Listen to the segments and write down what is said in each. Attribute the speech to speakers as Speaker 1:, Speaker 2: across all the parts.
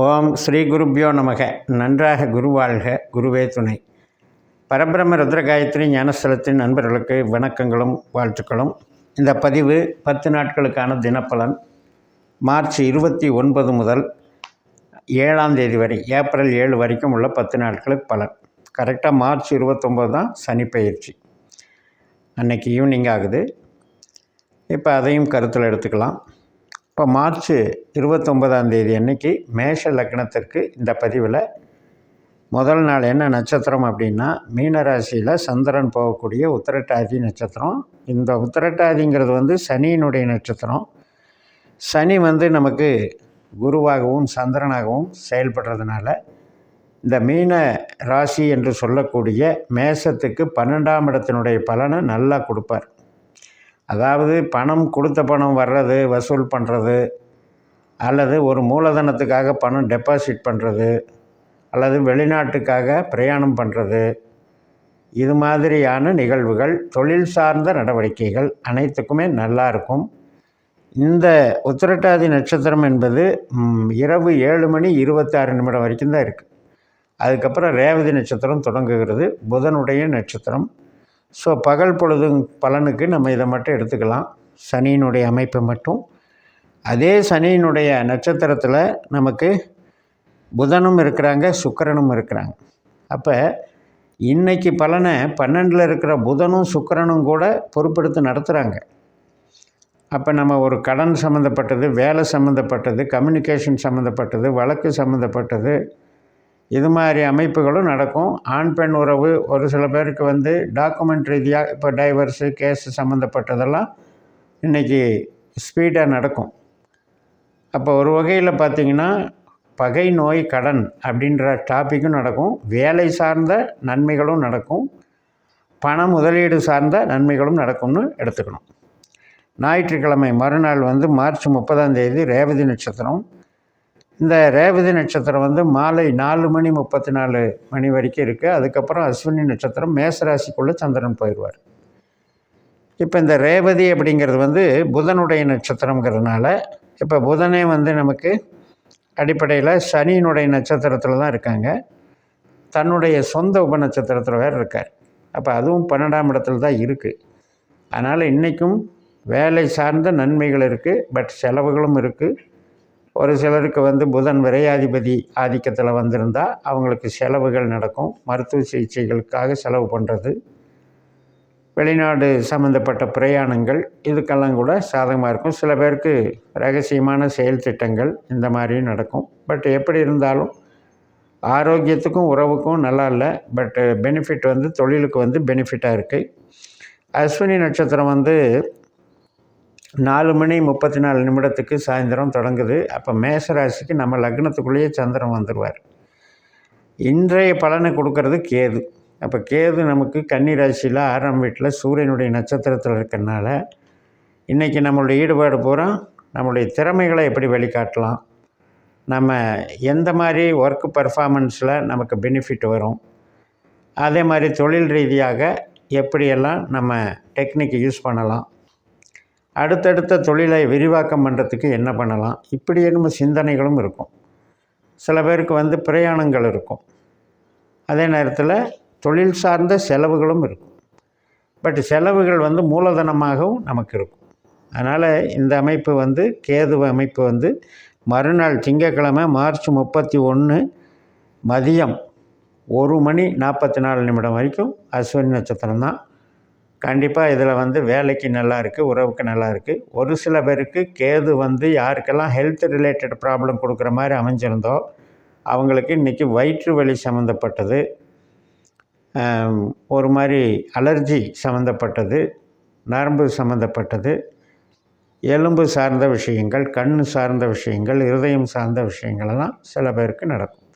Speaker 1: ஓம் ஸ்ரீ குருப்பியோ நமக. நன்றாக குருவாழ்க குருவே துணை. பரபிரம ருத்ர காயத்ரி ஞானஸ்தலத்தின் நண்பர்களுக்கு வணக்கங்களும் வாழ்த்துக்களும். இந்த பதிவு பத்து நாட்களுக்கான தினப்பலன். மார்ச் இருபத்தி ஒன்பது முதல் ஏழாம் தேதி வரை ஏப்ரல் ஏழு வரைக்கும் உள்ள பத்து நாட்களுக்கு பலன். கரெக்டாக மார்ச் இருபத்தொம்போது தான் சனி பயிற்சி. அன்னைக்கு ஈவினிங் ஆகுது. இப்போ அதையும் கருத்தில் எடுத்துக்கலாம். இப்போ மார்ச் இருபத்தொன்பதாம் தேதி அன்னைக்கு மேஷ லக்னத்திற்கு இந்த பதிவில் முதல் நாள் என்ன நட்சத்திரம் அப்படின்னா மீனராசியில் சந்திரன் போகக்கூடிய உத்திரட்டாதி நட்சத்திரம். இந்த உத்திரட்டாதிங்கிறது வந்து சனியினுடைய நட்சத்திரம். சனி வந்து நமக்கு குருவாகவும் சந்திரனாகவும் செயல்படுறதுனால இந்த மீன ராசி என்று சொல்லக்கூடிய மேஷத்துக்கு பன்னெண்டாம் இடத்தினுடைய பலனை நல்லா கொடுப்பார். அதாவது பணம் கொடுத்த பணம் வர்றது வசூல் பண்ணுறது அல்லது ஒரு மூலதனத்துக்காக பணம் டெபாசிட் பண்ணுறது அல்லது வெளிநாட்டுக்காக பிரயாணம் பண்ணுறது இது மாதிரியான நிகழ்வுகள் தொழில் சார்ந்த நடவடிக்கைகள் அனைத்துக்குமே நல்லா இருக்கும். இந்த உத்திரட்டாதி நட்சத்திரம் என்பது இரவு ஏழு மணி இருபத்தாறு நிமிடம் வரைக்கும் தான் இருக்குது அதுக்கப்புறம் ரேவதி நட்சத்திரம் தொடங்குகிறது புதனுடைய நட்சத்திரம். ஸோ பகல் பொழுது பலனுக்கு நம்ம இதை மட்டும் எடுத்துக்கலாம். சனியினுடைய அமைப்பை மட்டும். அதே சனியினுடைய நட்சத்திரத்தில் நமக்கு புதனும் இருக்கிறாங்க சுக்கரனும் இருக்கிறாங்க. அப்போ இன்னைக்கு பலனை பன்னெண்டில் இருக்கிற புதனும் சுக்கரனும் கூட பொறுப்பெடுத்து நடத்துகிறாங்க அப்போ நம்ம ஒரு கடன் சம்மந்தப்பட்டது வேலை சம்மந்தப்பட்டது கம்யூனிகேஷன் சம்மந்தப்பட்டது வழக்கு சம்மந்தப்பட்டது இது மாதிரி அமைப்புகளும் நடக்கும். ஆண் பெண் உறவு ஒரு சில பேருக்கு வந்து டாக்குமெண்ட் ரீதியாக இப்போ டைவர்ஸு கேஸு சம்மந்தப்பட்டதெல்லாம் இன்றைக்கி ஸ்பீடாக நடக்கும். அப்போ ஒரு வகையில் பார்த்திங்கன்னா பகை நோய் கடன் அப்படின்ற டாப்பிக்கும் நடக்கும். வேலை சார்ந்த நன்மைகளும் நடக்கும். பண முதலீடு சார்ந்த நன்மைகளும் நடக்கும்னு எடுத்துக்கணும். ஞாயிற்றுக்கிழமை மறுநாள் வந்து மார்ச் முப்பதாம் தேதி ரேவதி நட்சத்திரம். இந்த ரேவதி நட்சத்திரம் வந்து மாலை நாலு மணி முப்பத்தி நாலு மணி வரைக்கும் இருக்குது அதுக்கப்புறம் அஸ்வினி நட்சத்திரம் மேசராசிக்குள்ளே சந்திரன் போயிடுவார் இப்போ இந்த ரேவதி அப்படிங்கிறது வந்து புதனுடைய நட்சத்திரங்கிறதுனால இப்போ புதனே வந்து நமக்கு அடிப்படையில் சனியினுடைய நட்சத்திரத்தில் தான் இருக்காங்க. தன்னுடைய சொந்த உப நட்சத்திரத்தில் வேறு இருக்கார். அப்போ அதுவும் பன்னெண்டாம் இடத்துல தான் இருக்குது அதனால் இன்றைக்கும் வேலை சார்ந்த நன்மைகள் இருக்குது பட் செலவுகளும் இருக்குது ஒரு சிலருக்கு வந்து புதன் விரையாதிபதி ஆதிக்கத்தில் வந்திருந்தால் அவங்களுக்கு செலவுகள் நடக்கும். மருத்துவ சிகிச்சைகளுக்காக செலவு பண்ணுறது வெளிநாடு சம்மந்தப்பட்ட பிரயாணங்கள் இதுக்கெல்லாம் கூட சாதகமாக இருக்கும். சில பேருக்கு ரகசியமான செயல் திட்டங்கள் இந்த மாதிரியும் நடக்கும். பட் எப்படி இருந்தாலும் ஆரோக்கியத்துக்கும் உறவுக்கும் நல்லா இல்லை. பட் பெனிஃபிட் வந்து தொழிலுக்கு வந்து பெனிஃபிட்டாக இருக்குது அஸ்வினி நட்சத்திரம் வந்து நாலு மணி முப்பத்தி நாலு நிமிடத்துக்கு சாயந்தரம் தொடங்குது. அப்போ மேசராசிக்கு நம்ம லக்னத்துக்குள்ளேயே சந்திரன் வந்துடுவார் இன்றைய பலனை கொடுக்கறது கேது. அப்போ கேது நமக்கு கன்னி ராசியில் ஆறாம் வீட்டில் சூரியனுடைய நட்சத்திரத்தில் இருக்கிறனால இன்றைக்கி நம்மளுடைய ஈடுபாடு பூரா நம்மளுடைய திறமைகளை எப்படி வெளிக்காட்டலாம்? நம்ம எந்த மாதிரி ஒர்க் பர்ஃபார்மன்ஸில் நமக்கு பெனிஃபிட் வரும்? அதே மாதிரி தொழில் ரீதியாக எப்படியெல்லாம் நம்ம டெக்னிக் யூஸ் பண்ணலாம்? அடுத்தடுத்த தொழிலை விரிவாக்கம் பண்ணுறதுக்கு என்ன பண்ணலாம்? இப்படி என்னமோ சிந்தனைகளும் இருக்கும். சில பேருக்கு வந்து பிரயாணங்கள் இருக்கும். அதே நேரத்தில் தொழில் சார்ந்த செலவுகளும் இருக்கும். பட் செலவுகள் வந்து மூலதனமாகவும் நமக்கு இருக்கும். அதனால் இந்த அமைப்பு வந்து கேது அமைப்பு வந்து மறுநாள் திங்கட்கிழமை மார்ச் முப்பத்தி ஒன்று மதியம் ஒரு மணி நாற்பத்தி நாலு நிமிடம் வரைக்கும் அஸ்வினி நட்சத்திரம் தான் கண்டிப்பாக இதில் வந்து வேலைக்கு நல்லா இருக்குது உறவுக்கு நல்லா இருக்குது ஒரு சில பேருக்கு கேது வந்து யாருக்கெல்லாம் ஹெல்த் ரிலேட்டட் ப்ராப்ளம் கொடுக்குற மாதிரி அமைஞ்சிருந்தோ அவங்களுக்கு இன்றைக்கி வயிற்று வலி சம்மந்தப்பட்டது ஒரு மாதிரி அலர்ஜி சம்மந்தப்பட்டது நரம்பு சம்மந்தப்பட்டது எலும்பு சார்ந்த விஷயங்கள் கண் சார்ந்த விஷயங்கள் இருதயம் சார்ந்த விஷயங்களெல்லாம் சில பேருக்கு நடக்கும்.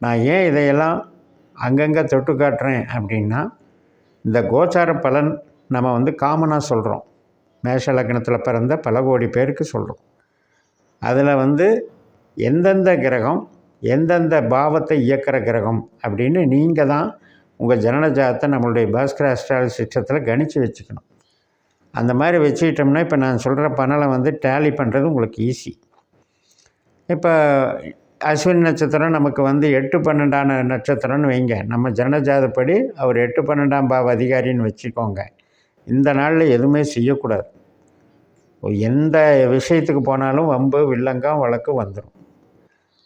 Speaker 1: நான் ஏன் இதையெல்லாம் அங்கங்கே தொட்டு காட்டுறேன் அப்படின்னா இந்த கோச்சார பலன் நம்ம வந்து காமனாக சொல்கிறோம் மேஷ லக்னத்தில் பிறந்த பல கோடி பேருக்கு சொல்கிறோம் அதில் வந்து எந்தெந்த கிரகம் எந்தெந்த பாவத்தை இயக்கிற கிரகம் அப்படின்னு நீங்கள் தான் உங்கள் ஜனன ஜாதத்தை நம்மளுடைய பாஸ்கர அஸ்ட்ராலஜி சிஸ்டத்தில் கணித்து வச்சுக்கணும். அந்த மாதிரி வச்சுக்கிட்டோம்னா இப்போ நான் சொல்கிற பணலை வந்து டேலி பண்ணுறது உங்களுக்கு ஈஸி இப்போ அஸ்வினி நட்சத்திரம் நமக்கு வந்து எட்டு பன்னெண்டான நட்சத்திரம்னு வைங்க. நம்ம ஜனஜாதப்படி அவர் எட்டு பன்னெண்டாம் பாவ அதிகாரின்னு வச்சுக்கோங்க. இந்த நாளில் எதுவுமே செய்யக்கூடாது. எந்த விஷயத்துக்கு போனாலும் வம்பு வில்லங்கம் வழக்கு வந்துடும்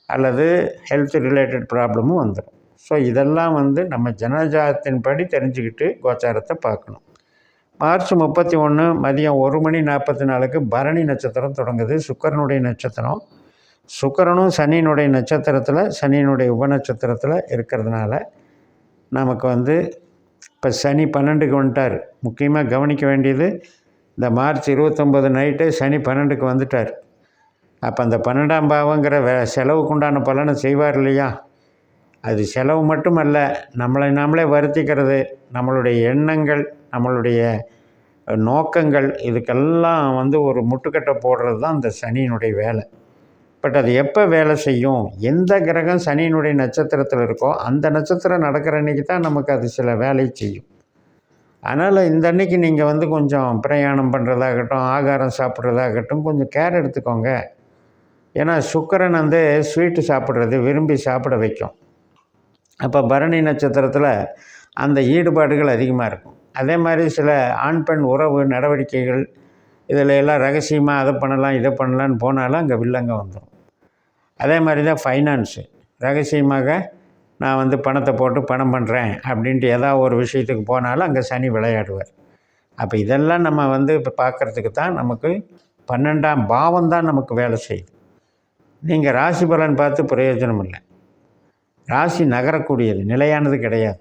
Speaker 1: அல்லது ஹெல்த் ரிலேட்டட் ப்ராப்ளமும் வந்துடும் ஸோ இதெல்லாம் வந்து நம்ம ஜனஜாதத்தின்படி தெரிஞ்சுக்கிட்டு கோச்சாரத்தை பார்க்கணும். மார்ச் முப்பத்தி ஒன்று மதியம் ஒரு மணி நாற்பத்தி நாலுக்கு பரணி நட்சத்திரம் தொடங்குது. சுக்கரனுடைய நட்சத்திரம். சுக்கரனும் சனியினுடைய நட்சத்திரத்தில் சனியினுடைய உபநட்சத்திரத்தில் இருக்கிறதுனால நமக்கு வந்து இப்போ சனி பன்னெண்டுக்கு வந்துட்டார். முக்கியமாக கவனிக்க வேண்டியது இந்த மார்ச் இருபத்தொம்போது நைட்டு சனி பன்னெண்டுக்கு வந்துட்டார். அப்போ அந்த பன்னெண்டாம் பாவங்கிற வே செலவுக்குண்டான பலனை செய்வார் இல்லையா? அது செலவு மட்டுமல்ல நம்மளை நாமளே வருத்திக்கிறது நம்மளுடைய எண்ணங்கள் நம்மளுடைய நோக்கங்கள் இதுக்கெல்லாம் வந்து ஒரு முட்டுக்கட்டை போடுறது தான் இந்த சனியினுடைய வேலை. பட் அது எப்போ வேலை செய்யும்? எந்த கிரகம் சனியினுடைய நட்சத்திரத்தில் இருக்கோ அந்த நட்சத்திரம் நடக்கிற அன்றைக்கி தான் நமக்கு அது சில வேலை செய்யும். அதனால் இந்த அன்னைக்கு நீங்கள் வந்து கொஞ்சம் பிரயாணம் பண்ணுறதாகட்டும் ஆகாரம் சாப்பிட்றதாகட்டும் கொஞ்சம் கேர் எடுத்துக்கோங்க. ஏன்னா சுக்கரன் வந்து ஸ்வீட்டு சாப்பிட்றது விரும்பி சாப்பிட வைக்கும். அப்போ பரணி நட்சத்திரத்தில் அந்த ஈடுபாடுகள் அதிகமாக இருக்கும். அதே மாதிரி சில ஆண் பெண் உறவு நடவடிக்கைகள் இதில் எல்லாம் ரகசியமாக அதை பண்ணலாம் இதை பண்ணலான்னு போனாலும் அங்கே வில்லங்க வந்துடும் அதே மாதிரி தான் ஃபைனான்ஸு ரகசியமாக நான் வந்து பணத்தை போட்டு பணம் பண்ணுறேன் அப்படின்ட்டு ஏதாவது ஒரு விஷயத்துக்கு போனாலும் அங்கே சனி விளையாடுவார். அப்போ இதெல்லாம் நம்ம வந்து இப்போ பார்க்குறதுக்கு தான் நமக்கு பன்னெண்டாம் பாவம் தான் நமக்கு வேலை செய்யுது. நீங்கள் ராசி பலன் பார்த்து பிரயோஜனம் இல்லை. ராசி நகரக்கூடியது நிலையானது கிடையாது.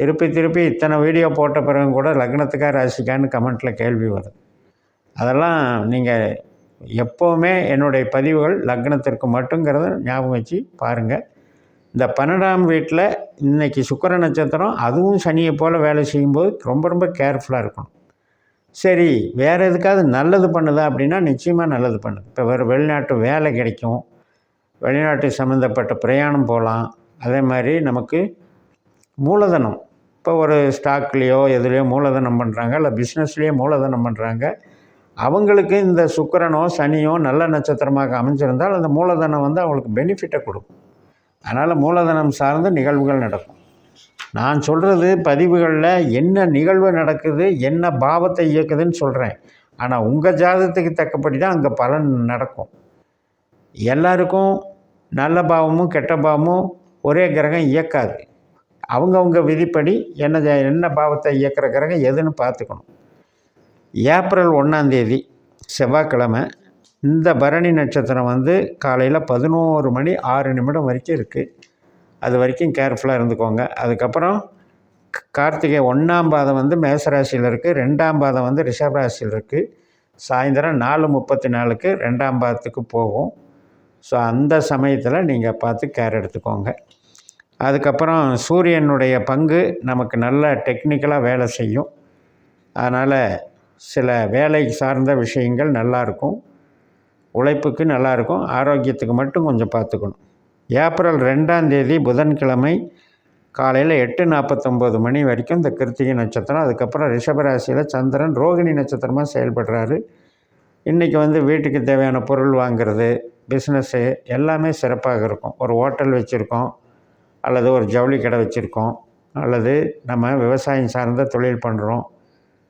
Speaker 1: திருப்பி திருப்பி இத்தனை வீடியோ போட்ட பிறகு கூட லக்னத்துக்கா ராசிக்கான்னு கமெண்ட்டில் கேள்வி வரும். அதெல்லாம் நீங்கள் எப்போவுமே என்னுடைய பதிவுகள் லக்னத்திற்கு மட்டுங்கிறத ஞாபகம் வச்சு பாருங்கள் இந்த பன்னெண்டாம் வீட்டில் இன்றைக்கி சுக்கர நட்சத்திரம் அதுவும் சனியை போல் வேலை செய்யும்போது ரொம்ப ரொம்ப கேர்ஃபுல்லாக இருக்கணும். சரி வேறு எதுக்காவது நல்லது பண்ணுதா அப்படின்னா நிச்சயமாக நல்லது பண்ணுது. இப்போ வேறு வெளிநாட்டு வேலை கிடைக்கும். வெளிநாட்டு சம்மந்தப்பட்ட பிரயாணம் போகலாம் அதே மாதிரி நமக்கு மூலதனம். இப்போ ஒரு ஸ்டாக்லேயோ எதுலேயோ மூலதனம் பண்ணுறாங்க இல்லை பிஸ்னஸ்லேயோ மூலதனம் பண்ணுறாங்க அவங்களுக்கு இந்த சுக்கரனோ சனியோ நல்ல நட்சத்திரமாக அமைஞ்சிருந்தால் அந்த மூலதனம் வந்து அவங்களுக்கு பெனிஃபிட்டை கொடுக்கும். அதனால் மூலதனம் சார்ந்த நிகழ்வுகள் நடக்கும். நான் சொல்கிறது பதிவுகளில் என்ன நிகழ்வு நடக்குது என்ன பாவத்தை இயக்குதுன்னு சொல்கிறேன் ஆனால் உங்கள் ஜாதகத்துக்கு தக்கப்படி தான் அங்கே பலன் நடக்கும். எல்லாருக்கும் நல்ல பாவமும் கெட்ட பாவமும் ஒரே கிரகம் இயக்காது. அவங்கவுங்க விதிப்படி என்ன என்ன பாவத்தை இயக்கிற கிரகம் எதுன்னு பார்த்துக்கணும். ஏப்ரல் ஒன்றாந்தேதி செவ்வாய்க்கிழமை இந்த பரணி நட்சத்திரம் வந்து காலையில் பதினோரு மணி ஆறு நிமிடம் வரைக்கும் இருக்குது அது வரைக்கும் கேர்ஃபுல்லாக இருந்துக்கோங்க. அதுக்கப்புறம் கார்த்திகை ஒன்றாம் பாதம் வந்து மேசராசியில் இருக்குது ரெண்டாம் பாதம் வந்து ரிஷப ராசியில் இருக்குது சாயந்தரம் நாலு முப்பத்தி நாலுக்கு ரெண்டாம் பாதத்துக்கு போகும். ஸோ அந்த சமயத்தில் நீங்கள் பார்த்து கேர் எடுத்துக்கோங்க. அதுக்கப்புறம் சூரியனுடைய பங்கு நமக்கு நல்ல டெக்னிக்கலாக வேலை செய்யும். அதனால் சில வேலை சார்ந்த விஷயங்கள் நல்லாயிருக்கும். உழைப்புக்கு நல்லாயிருக்கும். ஆரோக்கியத்துக்கு மட்டும் கொஞ்சம் பார்த்துக்கணும். ஏப்ரல் ரெண்டாம் தேதி புதன்கிழமை காலையில் எட்டு நாற்பத்தொம்போது மணி வரைக்கும் இந்த கிருத்திகை நட்சத்திரம் அதுக்கப்புறம் ரிஷபராசியில் சந்திரன் ரோகிணி நட்சத்திரமாக செயல்படுறாரு. இன்றைக்கி வந்து வீட்டுக்கு தேவையான பொருள் வாங்குறது பிஸ்னஸ்ஸு எல்லாமே சிறப்பாக இருக்கும். ஒரு ஹோட்டல் வச்சுருக்கோம் அல்லது ஒரு ஜவுளி கடை வச்சுருக்கோம் அல்லது நம்ம விவசாயம் சார்ந்த தொழில் பண்ணுறோம்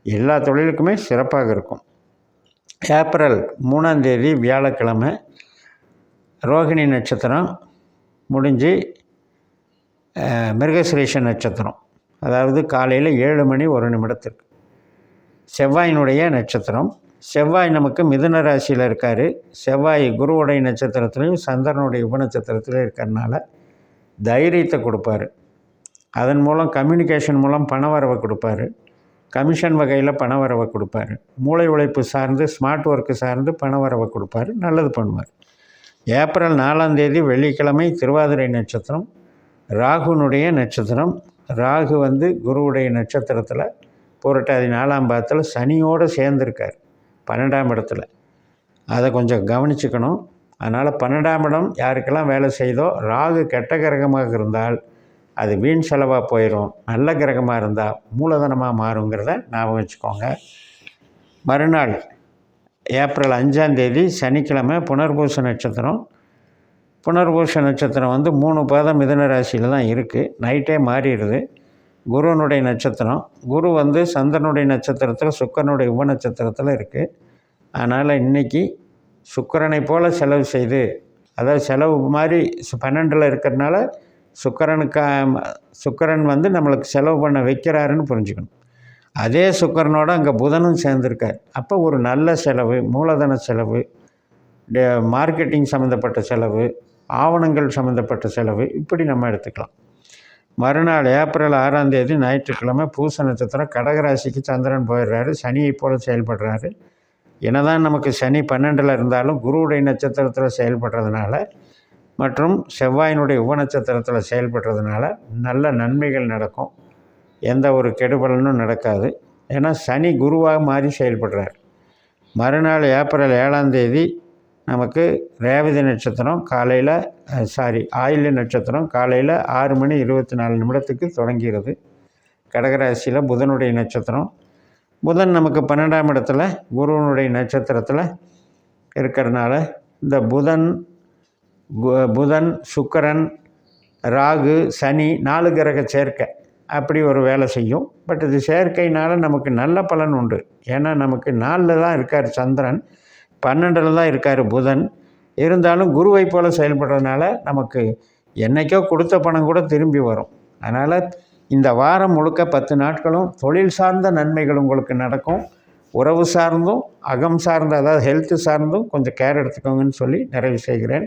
Speaker 1: எல்லா தொழிலுக்குமே சிறப்பாக இருக்கும். ஏப்ரல் மூணாந்தேதி வியாழக்கிழமை ரோகிணி நட்சத்திரம் முடிஞ்சு மிருகசுரேஷ நட்சத்திரம். அதாவது காலையில் ஏழு மணி ஒரு நிமிடத்திற்கு. செவ்வாயினுடைய நட்சத்திரம். செவ்வாய் நமக்கு மிதுன ராசியில் இருக்கார். செவ்வாய் குருவுடைய நட்சத்திரத்துலையும் சந்திரனுடைய உபநட்சத்திரத்துலேயும் இருக்கிறனால தைரியத்தை கொடுப்பாரு. அதன் மூலம் கம்யூனிகேஷன் மூலம் பணவரவை கொடுப்பாரு. கமிஷன் வகையில் பணவரவை கொடுப்பாரு. மூளை உழைப்பு சார்ந்து ஸ்மார்ட் ஒர்க்கு சார்ந்து பணவரவை கொடுப்பாரு. நல்லது பண்ணுவார். ஏப்ரல் நாலாம் தேதி வெள்ளிக்கிழமை திருவாதிரை நட்சத்திரம் ராகுனுடைய நட்சத்திரம். ராகு வந்து குருவுடைய நட்சத்திரத்தில் புரட்டாதி நாலாம் பாதத்தில் சனியோடு சேர்ந்துருக்கார் பன்னெண்டாம் இடத்துல. அதை கொஞ்சம் கவனிச்சுக்கணும். அதனால் பன்னெண்டாம் இடம் யாருக்கெல்லாம் வேலை செய்தோ ராகு கெட்ட கிரகமாக இருந்தால் அது வீண் செலவாக போயிடும் நல்ல கிரகமாக இருந்தால் மூலதனமாக மாறுங்கிறத ஞாபகம் வச்சுக்கோங்க. மறுநாள் ஏப்ரல் அஞ்சாந்தேதி சனிக்கிழமை புனர்பூச நட்சத்திரம். புனர்பூச நட்சத்திரம் வந்து மூணு பாதம் மிதன ராசியில் தான் இருக்குது நைட்டே மாறிடுது. குருவனுடைய நட்சத்திரம். குரு வந்து சந்திரனுடைய நட்சத்திரத்தில் சுக்கரனுடைய உப நட்சத்திரத்தில் இருக்குது அதனால் இன்றைக்கி சுக்கரனை போல் செலவு செய்து அதாவது செலவு மாதிரி பன்னெண்டில் இருக்கிறதுனால சுக்கரனுக்கா சுக்கரன் வந்து நம்மளுக்கு செலவு பண்ண வைக்கிறாருன்னு புரிஞ்சுக்கணும். அதே சுக்கரனோட அங்கே புதனும் சேர்ந்துருக்கார். அப்போ ஒரு நல்ல செலவு மூலதன செலவு டே- மார்க்கெட்டிங் சம்மந்தப்பட்ட செலவு ஆவணங்கள் சம்மந்தப்பட்ட செலவு இப்படி நம்ம எடுத்துக்கலாம். மறுநாள் ஏப்ரல் ஆறாம் தேதி ஞாயிற்றுக்கிழமை பூச நட்சத்திரம் கடகராசிக்கு சந்திரன் போயிடுறாரு. சனியை போல செயல்படுறாரு. என்னதான் நமக்கு சனி பன்னெண்டில் இருந்தாலும் குருவுடைய நட்சத்திரத்தில் செயல்படுறதுனால மற்றும் செவ்வாயினுடைய உப நட்சத்திரத்தில் செயல்படுறதுனால நல்ல நன்மைகள் நடக்கும். எந்த ஒரு கெடுபலனும் நடக்காது. ஏன்னா சனி குருவாக மாறி செயல்படுறார். மறுநாள் ஏப்ரல் ஏழாம் தேதி நமக்கு ரேவதி நட்சத்திரம் காலையில் சாரி ஆயில்ய நட்சத்திரம் காலையில் ஆறு மணி இருபத்தி நாலு நிமிடத்துக்கு தொடங்கிறது. கடகராசியில் புதனுடைய நட்சத்திரம். புதன் நமக்கு பன்னெண்டாம் இடத்துல குருவனுடைய நட்சத்திரத்தில் இருக்கிறதுனால இந்த புதன் புதன் சுக்கரன் ராகு சனி நாலு கிரக சேர்க்கை. அப்படி ஒரு வேலை செய்யும். பட் இது சேர்க்கையினால் நமக்கு நல்ல பலன் உண்டு. ஏன்னா நமக்கு நாலில் தான் இருக்கார் சந்திரன் பன்னெண்டில் தான் இருக்கார் புதன். இருந்தாலும் குருவை போல் செயல்படுறதுனால நமக்கு என்னைக்கோ கொடுத்த பணம் கூட திரும்பி வரும். அதனால் இந்த வாரம் முழுக்க பத்து நாட்களும் தொழில் சார்ந்த நன்மைகள் உங்களுக்கு நடக்கும். உறவு சார்ந்தும் அகம் சார்ந்த அதாவது ஹெல்த்து சார்ந்தும் கொஞ்சம் கேர் எடுத்துக்கோங்கன்னு சொல்லி நிறைவு செய்கிறேன்.